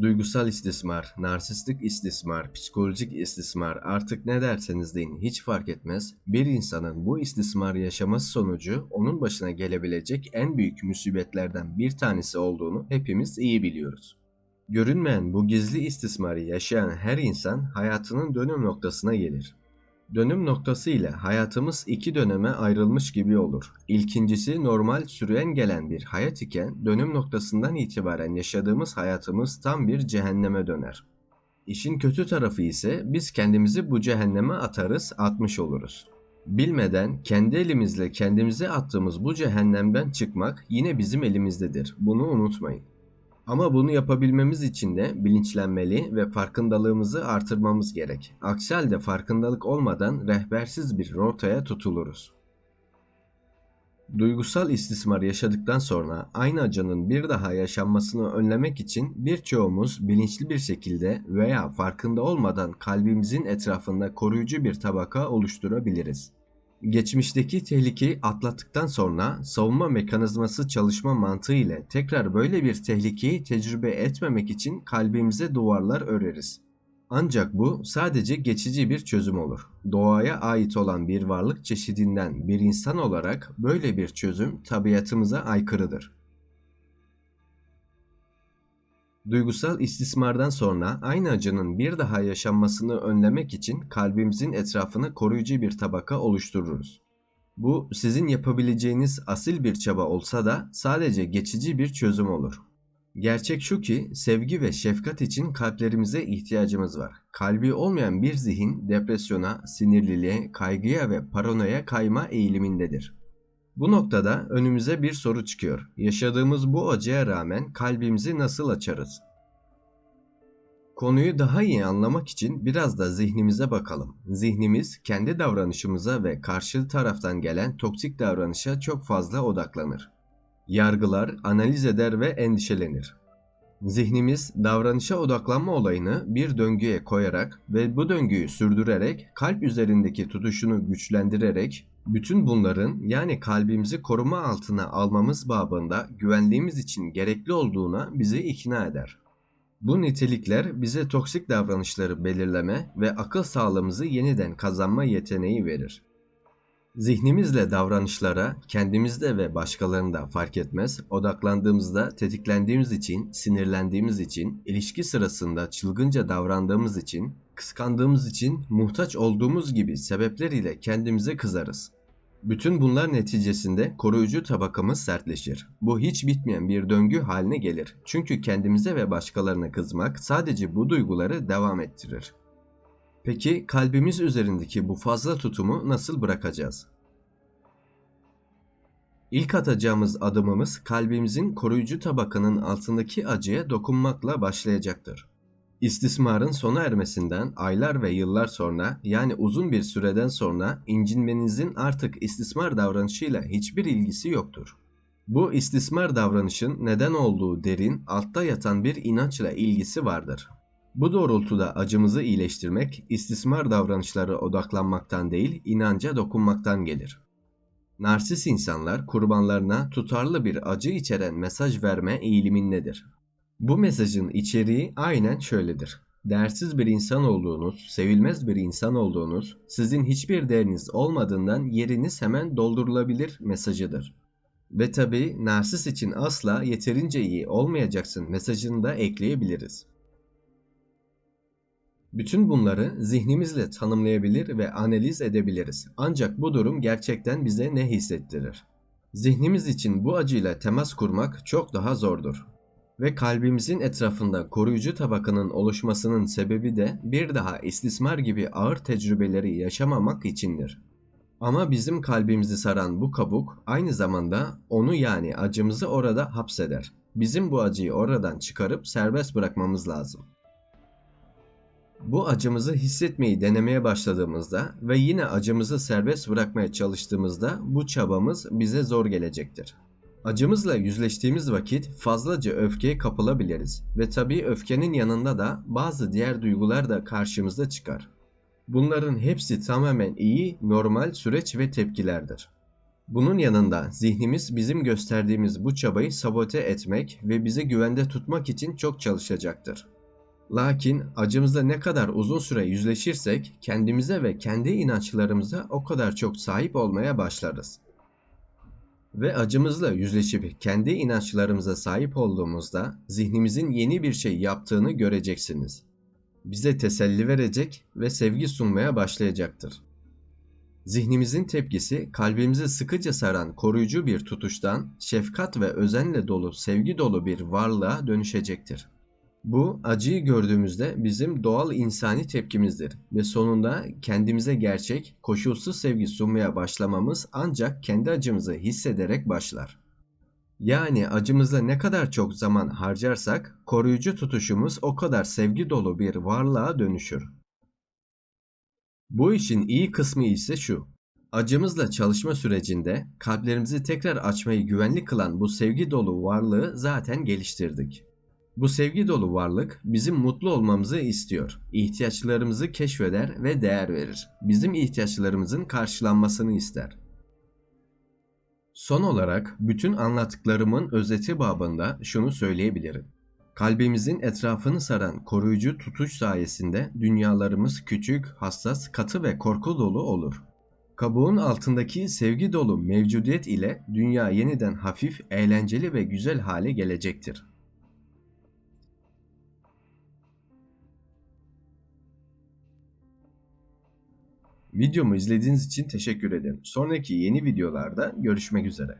Duygusal istismar, narsistik istismar, psikolojik istismar artık ne derseniz deyin hiç fark etmez. Bir insanın bu istismar yaşaması sonucu onun başına gelebilecek en büyük musibetlerden bir tanesi olduğunu hepimiz iyi biliyoruz. Görünmeyen bu gizli istismarı yaşayan her insan hayatının dönüm noktasına gelir. Dönüm noktası ile hayatımız iki döneme ayrılmış gibi olur. İlkincisi normal süren gelen bir hayat iken dönüm noktasından itibaren yaşadığımız hayatımız tam bir cehenneme döner. İşin kötü tarafı ise biz kendimizi bu cehenneme atarız, atmış oluruz. Bilmeden kendi elimizle kendimize attığımız bu cehennemden çıkmak yine bizim elimizdedir. Bunu unutmayın. Ama bunu yapabilmemiz için de bilinçlenmeli ve farkındalığımızı artırmamız gerek. Aksi halde farkındalık olmadan rehbersiz bir rotaya tutuluruz. Duygusal istismar yaşadıktan sonra aynı acının bir daha yaşanmasını önlemek için birçoğumuz bilinçli bir şekilde veya farkında olmadan kalbimizin etrafında koruyucu bir tabaka oluşturabiliriz. Geçmişteki tehlikeyi atlattıktan sonra savunma mekanizması çalışma mantığı ile tekrar böyle bir tehlikeyi tecrübe etmemek için kalbimize duvarlar öreriz. Ancak bu sadece geçici bir çözüm olur. Doğaya ait olan bir varlık çeşidinden bir insan olarak böyle bir çözüm tabiatımıza aykırıdır. Duygusal istismardan sonra aynı acının bir daha yaşanmasını önlemek için kalbimizin etrafını koruyucu bir tabaka oluştururuz. Bu sizin yapabileceğiniz asil bir çaba olsa da sadece geçici bir çözüm olur. Gerçek şu ki sevgi ve şefkat için kalplerimize ihtiyacımız var. Kalbi olmayan bir zihin depresyona, sinirliliğe, kaygıya ve paranoya kayma eğilimindedir. Bu noktada önümüze bir soru çıkıyor. Yaşadığımız bu acıya rağmen kalbimizi nasıl açarız? Konuyu daha iyi anlamak için biraz da zihnimize bakalım. Zihnimiz kendi davranışımıza ve karşı taraftan gelen toksik davranışa çok fazla odaklanır. Yargılar, analiz eder ve endişelenir. Zihnimiz davranışa odaklanma olayını bir döngüye koyarak ve bu döngüyü sürdürerek kalp üzerindeki tutuşunu güçlendirerek bütün bunların yani kalbimizi koruma altına almamız babında güvenliğimiz için gerekli olduğuna bizi ikna eder. Bu nitelikler bize toksik davranışları belirleme ve akıl sağlığımızı yeniden kazanma yeteneği verir. Zihnimizle davranışlara kendimizde ve başkalarında fark etmez, odaklandığımızda tetiklendiğimiz için, sinirlendiğimiz için, ilişki sırasında çılgınca davrandığımız için, kıskandığımız için, muhtaç olduğumuz gibi sebepler ile kendimize kızarız. Bütün bunlar neticesinde koruyucu tabakamız sertleşir. Bu hiç bitmeyen bir döngü haline gelir. Çünkü kendimize ve başkalarına kızmak sadece bu duyguları devam ettirir. Peki kalbimiz üzerindeki bu fazla tutumu nasıl bırakacağız? İlk atacağımız adımımız kalbimizin koruyucu tabakanın altındaki acıya dokunmakla başlayacaktır. İstismarın sona ermesinden aylar ve yıllar sonra yani uzun bir süreden sonra incinmenizin artık istismar davranışıyla hiçbir ilgisi yoktur. Bu istismar davranışın neden olduğu derin, altta yatan bir inançla ilgisi vardır. Bu doğrultuda acımızı iyileştirmek, istismar davranışları odaklanmaktan değil, inanca dokunmaktan gelir. Narsis insanlar kurbanlarına tutarlı bir acı içeren mesaj verme eğilimindedir. Bu mesajın içeriği aynen şöyledir. Değersiz bir insan olduğunuz, sevilmez bir insan olduğunuz, sizin hiçbir değeriniz olmadığından yeriniz hemen doldurulabilir mesajıdır. Ve tabi narsis için asla yeterince iyi olmayacaksın mesajını da ekleyebiliriz. Bütün bunları zihnimizle tanımlayabilir ve analiz edebiliriz. Ancak bu durum gerçekten bize ne hissettirir? Zihnimiz için bu acıyla temas kurmak çok daha zordur. Ve kalbimizin etrafında koruyucu tabakanın oluşmasının sebebi de bir daha istismar gibi ağır tecrübeleri yaşamamak içindir. Ama bizim kalbimizi saran bu kabuk aynı zamanda onu yani acımızı orada hapseder. Bizim bu acıyı oradan çıkarıp serbest bırakmamız lazım. Bu acımızı hissetmeyi denemeye başladığımızda ve yine acımızı serbest bırakmaya çalıştığımızda bu çabamız bize zor gelecektir. Acımızla yüzleştiğimiz vakit fazlaca öfkeye kapılabiliriz ve tabii öfkenin yanında da bazı diğer duygular da karşımıza çıkar. Bunların hepsi tamamen iyi, normal süreç ve tepkilerdir. Bunun yanında zihnimiz bizim gösterdiğimiz bu çabayı sabote etmek ve bizi güvende tutmak için çok çalışacaktır. Lakin acımızla ne kadar uzun süre yüzleşirsek kendimize ve kendi inançlarımıza o kadar çok sahip olmaya başlarız. Ve acımızla yüzleşip kendi inançlarımıza sahip olduğumuzda zihnimizin yeni bir şey yaptığını göreceksiniz. Bize teselli verecek ve sevgi sunmaya başlayacaktır. Zihnimizin tepkisi kalbimizi sıkıca saran koruyucu bir tutuştan şefkat ve özenle dolu sevgi dolu bir varlığa dönüşecektir. Bu acıyı gördüğümüzde bizim doğal insani tepkimizdir ve sonunda kendimize gerçek, koşulsuz sevgi sunmaya başlamamız ancak kendi acımızı hissederek başlar. Yani acımızla ne kadar çok zaman harcarsak koruyucu tutuşumuz o kadar sevgi dolu bir varlığa dönüşür. Bu işin iyi kısmı ise şu. Acımızla çalışma sürecinde kalplerimizi tekrar açmayı güvenli kılan bu sevgi dolu varlığı zaten geliştirdik. Bu sevgi dolu varlık bizim mutlu olmamızı istiyor. İhtiyaçlarımızı keşfeder ve değer verir. Bizim ihtiyaçlarımızın karşılanmasını ister. Son olarak bütün anlattıklarımın özeti babında şunu söyleyebilirim. Kalbimizin etrafını saran koruyucu tutuş sayesinde dünyalarımız küçük, hassas, katı ve korku dolu olur. Kabuğun altındaki sevgi dolu mevcudiyet ile dünya yeniden hafif, eğlenceli ve güzel hale gelecektir. Videomu izlediğiniz için teşekkür ederim. Sonraki yeni videolarda görüşmek üzere.